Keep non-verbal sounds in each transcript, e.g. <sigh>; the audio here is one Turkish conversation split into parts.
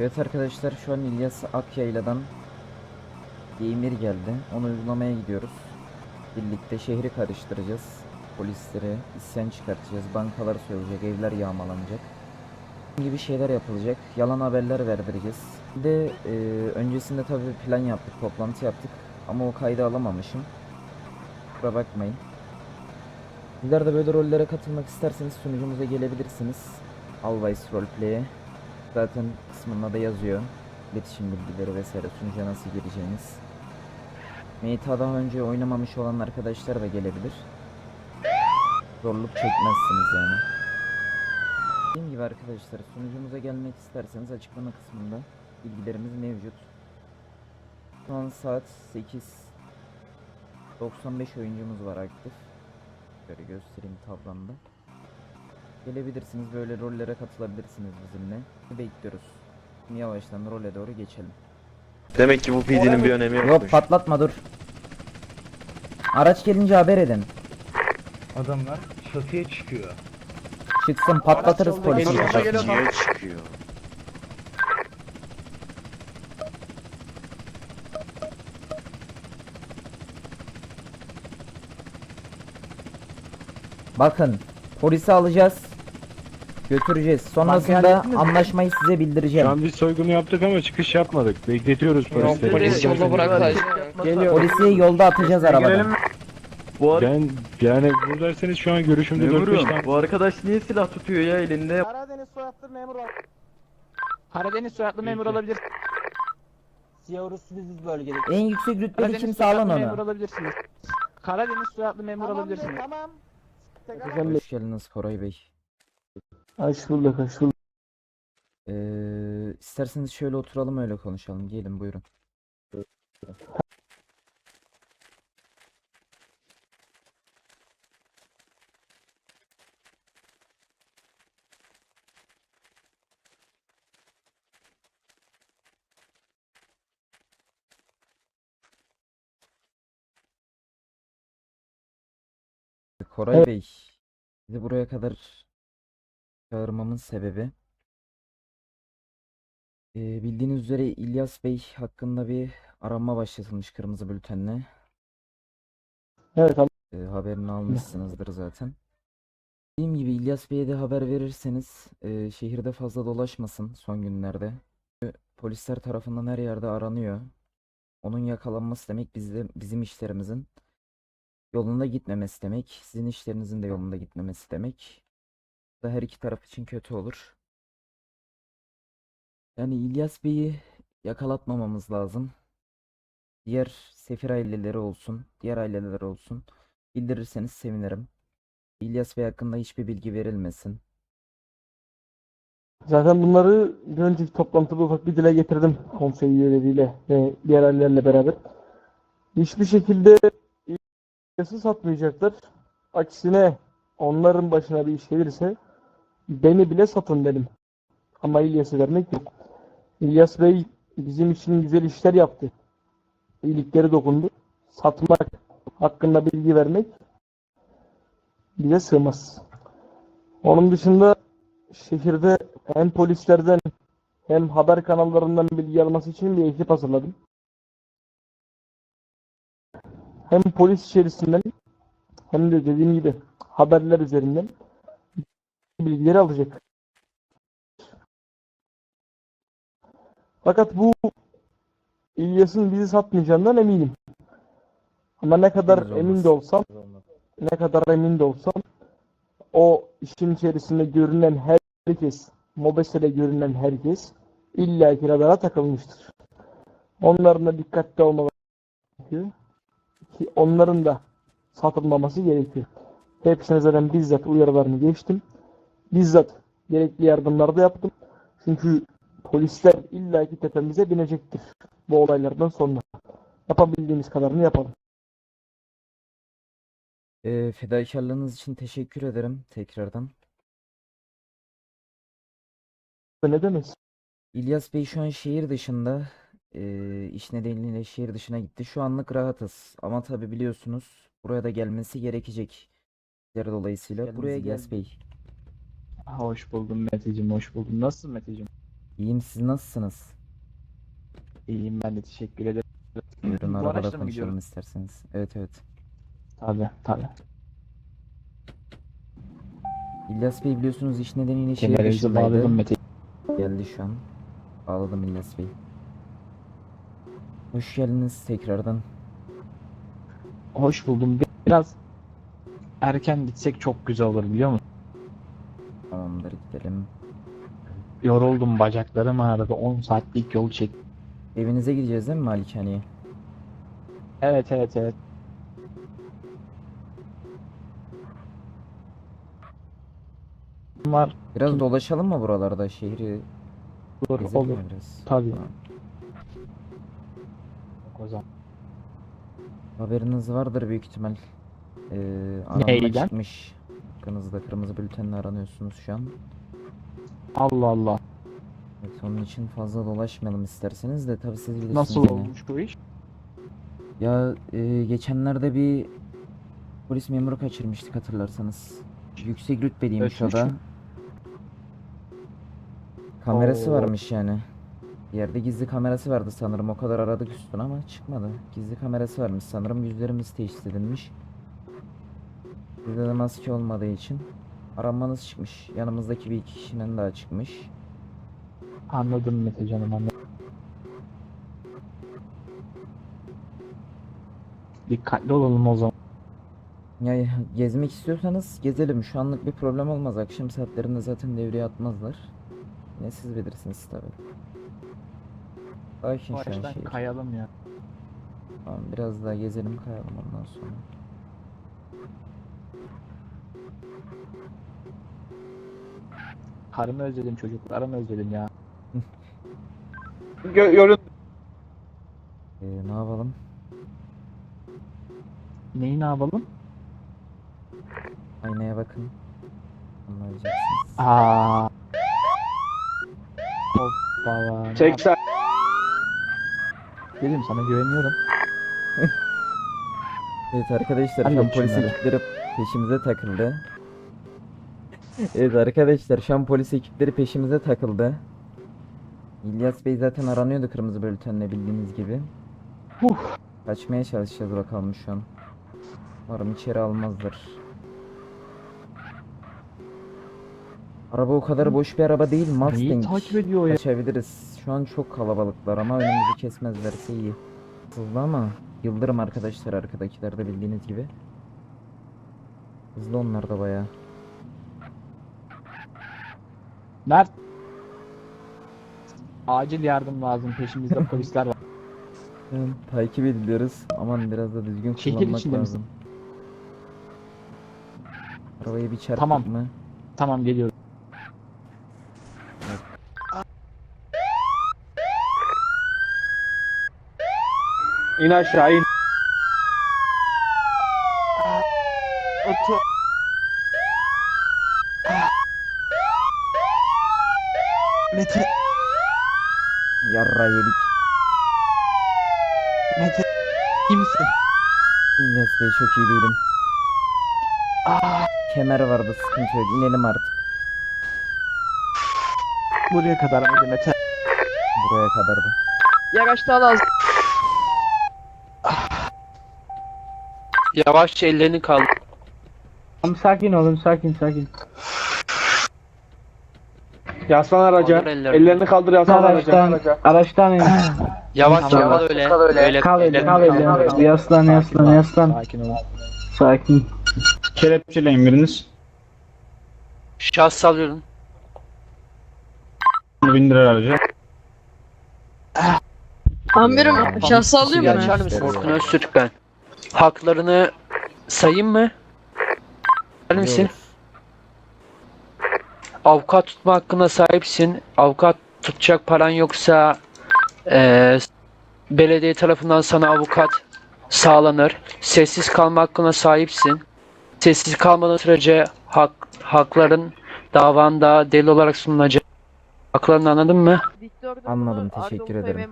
Evet arkadaşlar şu an İlyas Akyaylı'dan bir emir geldi. Onu uygulamaya gidiyoruz. Birlikte şehri karıştıracağız. Polislere isyan çıkartacağız. Bankalar soyulacak, evler yağmalanacak. Gibi şeyler yapılacak. Yalan haberler verdireceğiz. Bir de e, öncesinde tabii plan yaptık, toplantı yaptık. Ama o kaydı alamamışım. Kusura bakmayın. Sizler böyle rollere katılmak isterseniz sunucumuza gelebilirsiniz. Always Roleplay'e. Zaten kısmında da yazıyor. İletişim bilgileri vesaire sunucuya nasıl gireceğiniz. MTA daha önce oynamamış olan arkadaşlar da gelebilir. Zorluk çekmezsiniz yani. Dediğim gibi arkadaşlar sunucumuza gelmek isterseniz açıklama kısmında bilgilerimiz mevcut. Şu an saat 8. 95 oyuncumuz var aktif. Şöyle göstereyim tablamda. Gelebilirsiniz böyle rollere katılabilirsiniz bizimle. Bekliyoruz. Yavaştan role doğru geçelim. Demek ki bu PD'nin bir önemi Yok yokmuş. patlatma dur. Araç gelince haber edin. Adamlar çatıya çıkıyor. Çıksın patlatırız polisi. geliyor. Nasıl geliyor. niye çıkıyor? Bakın polisi alacağız. Götüreceğiz. Sonrasında anlaşmayı size bildireceğim. Şu an biz soygunu yaptık ama çıkış yapmadık. Bekletiyoruz polisleri. Polis yolda bırak Geliyor. Polisi yolda atacağız arabadan. Bu, ar- Ben yani buradaysanız şu an görüşümde 4-5 tane bu arkadaş niye silah tutuyor ya elinde? Karadeniz soyadlı memur ol. Karadeniz soyadlı memur olabilir. Siyah Rus biziz bölgede. En yüksek rütbeli Karadeniz kimse alın soyadlı memur onu. olabilirsiniz. Karadeniz soyadlı memur olabilirsiniz. Tamam. Hoş geldiniz Koray Bey. Hoş bulduk, hoş bulduk. Ee, isterseniz şöyle oturalım öyle konuşalım. Gelin buyurun. Koray Evet. Bey, sizi buraya kadar çağırmamın sebebi ee, bildiğiniz üzere İlyas Bey hakkında bir aranma başlatılmış kırmızı bültenle. Evet tamam. Ee, haberini almışsınızdır zaten. Dediğim gibi İlyas Bey'e de haber verirseniz e, şehirde fazla dolaşmasın son günlerde. Çünkü Polisler tarafından her yerde aranıyor. Onun yakalanması demek bizde, bizim işlerimizin yolunda gitmemesi demek. Sizin işlerinizin de yolunda gitmemesi demek. Da her iki taraf için kötü olur. Yani İlyas Bey'i yakalatmamamız lazım. Diğer sefir aileleri olsun, diğer aileler olsun. Bildirirseniz sevinirim. İlyas Bey hakkında hiçbir bilgi verilmesin. Zaten bunları bir önceki toplantıda ufak bir dile getirdim konsey üyeleriyle ve diğer ailelerle beraber. Hiçbir şekilde İlyas'ı satmayacaklar. Aksine onların başına bir iş gelirse beni bile satın dedim. Ama İlyas'ı vermek yok. İlyas Bey bizim için güzel işler yaptı. İyilikleri dokundu. Satmak hakkında bilgi vermek bize sığmaz. Onun dışında şehirde hem polislerden hem haber kanallarından bilgi alması için bir ekip hazırladım. Hem polis içerisinden hem de dediğim gibi haberler üzerinden bilgileri alacak. Fakat bu İlyas'ın bizi satmayacağından eminim. Ama ne kadar Sürpriz emin olmaz. de olsam ne kadar emin de olsam o işin içerisinde görünen herkes, Mobese'de görünen herkes illaki radara takılmıştır. Onların da dikkatli olmaları gerekiyor. Ki onların da satılmaması gerekiyor. Hepsine zaten bizzat uyarılarını geçtim. Bizzat gerekli yardımlar da yaptım. Çünkü polisler illaki tepemize binecektir bu olaylardan sonra. Yapabildiğimiz kadarını yapalım. Ee, fedakarlığınız için teşekkür ederim tekrardan. Ne demek? İlyas Bey şu an şehir dışında. Ee, iş nedeniyle şehir dışına gitti. Şu anlık rahatız. Ama tabi biliyorsunuz buraya da gelmesi gerekecek. Dolayısıyla buraya İlyas gel Bey. Hoş buldum Meteciğim, hoş buldum. Nasılsın Meteciğim? İyiyim siz nasılsınız? İyiyim ben de teşekkür ederim. Buyurun Bu arabada araçla mı konuşalım gidiyorum? isterseniz. Evet evet. Tabii tabii. İlyas Bey biliyorsunuz iş nedeniyle şehir Kemerinizi dışındaydı. bağladım Mete. Geldi şu an. Bağladım İlyas Bey. Hoş geldiniz tekrardan. Hoş buldum. Biraz erken gitsek çok güzel olur biliyor musun? Yoruldum bacaklarım ağrıdı. 10 saatlik yol çek. Evinize gideceğiz değil mi Malikaneye? Evet evet evet. Var. Biraz dolaşalım mı buralarda şehri Olur gezelim olur. biraz? Tabii. Tamam. O zaman. Haberiniz vardır büyük ihtimal. Ee, aranma Neyden? çıkmış. Hakkınızda kırmızı bültenle aranıyorsunuz şu an. Allah Allah. Evet, onun için fazla dolaşmayalım isterseniz de tabii siz bilirsiniz Nasıl yine. olmuş bu iş? Ya e, geçenlerde bir polis memuru kaçırmıştık hatırlarsanız. Yüksek rütbeliymiş o da. Kamerası Oo. varmış yani. Yerde gizli kamerası vardı sanırım. O kadar aradık üstüne ama çıkmadı. Gizli kamerası varmış sanırım. Yüzlerimiz teşhis edilmiş. Bizde de maske olmadığı için aranmanız çıkmış. Yanımızdaki bir iki kişinin daha çıkmış. Anladım Mete canım anladım. Dikkatli olalım o zaman. Ya gezmek istiyorsanız gezelim. Şu anlık bir problem olmaz. Akşam saatlerinde zaten devreye atmazlar. Yine siz bilirsiniz tabii. Sakin şu an şehir. kayalım ya. Tamam, biraz daha gezelim kayalım ondan sonra. Karımı özledim çocuklarımı özledim ya. Ee, ne yapalım? Neyi ne yapalım? Aynaya bakın. Anlayacaksınız. Aa. Hoppala. ne Çek sen. yap- Dedim sana güveniyorum. Evet arkadaşlar Ben şu de an polis şunları. ekipleri peşimize takıldı. Evet arkadaşlar şu an polis ekipleri peşimize takıldı. İlyas Bey zaten aranıyordu kırmızı bültenle bildiğiniz gibi. Kaçmaya çalışacağız bakalım şu an. Umarım içeri almazlar. Araba o kadar boş bir araba değil Mustang. takip ediyor ya? Kaçabiliriz. Şu an çok kalabalıklar ama önümüzü kesmezlerse iyi. Hızlı ama Yıldırım arkadaşlar arkadakiler de bildiğiniz gibi. Hızlı onlar da bayağı. Mert. Acil yardım lazım. Peşimizde polisler var. Şu an takip ediliyoruz. Aman biraz da düzgün Şehir kullanmak içinde misin? lazım. Arabayı bir çarptık Tamam. mı? Tamam geliyorum. İn aşağı in. Otur. Mete. Yarra yedik. Mete. İyi misin? İlyas Bey çok iyi değilim. Aa, Kemer vardı sıkıntı yok. İnelim artık. buraya kadar mıydı Mete? Buraya kadardı. Yavaş daha lazım. Yavaşça ellerini kaldır. Tamam sakin olun sakin sakin. Yaslan araca. Kaldır ellerini. Ellerini kaldır yaslan araca. Araçtan, araçtan in. Yavaş Tamam. kal öyle. Öyle Kal ellerini elini, kal elini. Yaslan, yaslan, yaslan. Sakin ol. Sakin. Kelepçeleyin biriniz. Şahs salıyorum. Bunu bindirir araca. Amirim şahs sallıyor sallıyor mu? Açar mısın? Orkun Öztürk ben. Haklarını sayayım mı? Misin? olur. Avukat tutma hakkına sahipsin. Avukat tutacak paran yoksa eee, belediye tarafından sana avukat sağlanır. Sessiz kalma hakkına sahipsin. Sessiz kalmadığın sürece hak, hakların davanda delil olarak sunulacak. Haklarını anladın mı? Anladım, teşekkür ederim.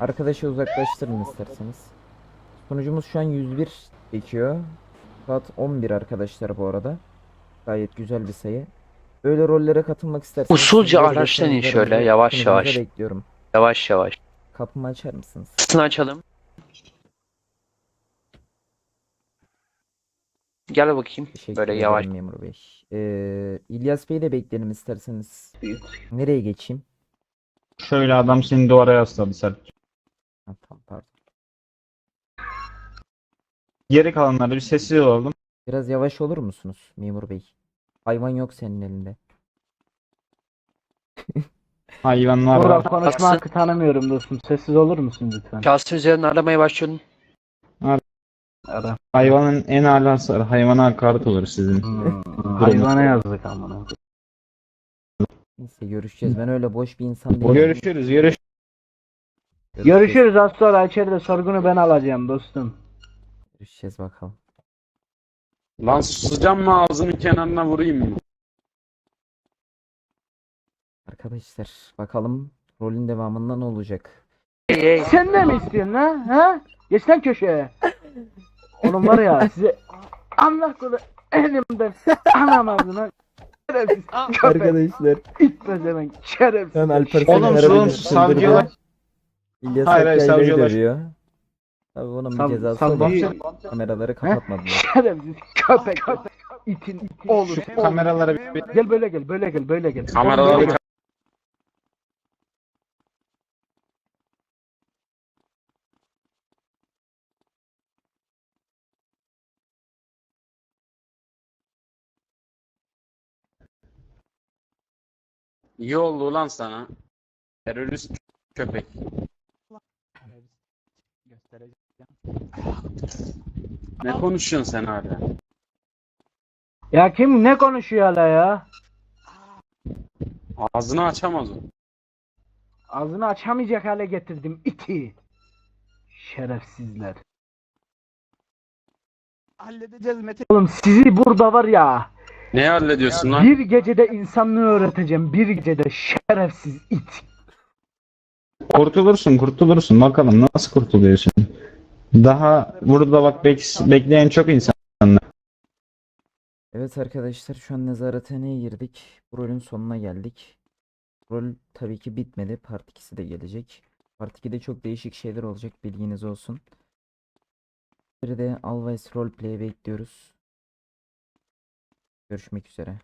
Arkadaşı uzaklaştırın isterseniz. Sonucumuz şu an 101 çekiyor. Saat 11 arkadaşlar bu arada. Gayet güzel bir sayı. Böyle rollere katılmak isterseniz Usulca araçtan in şöyle, yavaş yavaş. bekliyorum. Yavaş yavaş. Kapımı açar mısınız? Sını açalım. Gel bakayım. Teşekkür Böyle yavaş. memur bey. Ee, İlyas Bey'i de bekleyelim isterseniz. Nereye geçeyim? Şöyle adam seni duvara yasladı. Ha, tamam pardon. Geri kalanlarda bir sessiz olalım. Biraz yavaş olur musunuz memur bey? Hayvan yok senin elinde. <laughs> Hayvanlar Burada var. konuşma hakkı tanımıyorum dostum. Sessiz olur musun lütfen? Kağıt üzerine aramaya başlıyorum. Ara. Hayvanın en alası hayvana hakaret olur sizin. Hmm, hayvana yazdık amına. Neyse görüşeceğiz. Ben öyle boş bir insan değilim. Görüşürüz, görüş. Görüşürüz az sonra içeride sorgunu ben alacağım dostum. Görüşeceğiz bakalım. Lan susacağım mı ağzının kenarına vurayım mı? Arkadaşlar bakalım rolün devamında ne olacak? Sen de mi istiyorsun ha? Ha? Geç lan köşeye. Oğlum var ya size Allah kulu elimden anam ağzına şerefsiz köpek Arkadaşlar itmez hemen şerefsiz. ben Alper Oğlum sus, bir savcılar. çıldırdı. İlyas Hayır, hayır, Akkaya'yı savcılar. dövüyor. Tabii onun bir cezası savcı- olur. Kameraları kapatmadılar. <laughs> Şerefsiz <laughs> köpek köpek itin oğlu. Şu kameralara bir, bir- Gel böyle gel böyle gel böyle gel. Böyle gel. İyi oldu lan sana. Terörist köpek. Ne konuşuyorsun sen hala? Ya kim ne konuşuyor hala ya? Ağzını açamaz o. Ağzını açamayacak hale getirdim iti. Şerefsizler. halledeceğiz Mete. Oğlum sizi burada var ya Ne hallediyorsun lan? bir gecede insanlığı öğreteceğim. Bir gecede şerefsiz it. Kurtulursun, kurtulursun. Bakalım nasıl kurtuluyorsun? Daha burada bak bek- bekleyen çok insan. Evet arkadaşlar şu an nezarethaneye girdik. Bu rolün sonuna geldik. Rol tabii ki bitmedi. Part 2'si de gelecek. Part 2'de çok değişik şeyler olacak bilginiz olsun. Bir de Always Roleplay bekliyoruz. Görüşmek üzere.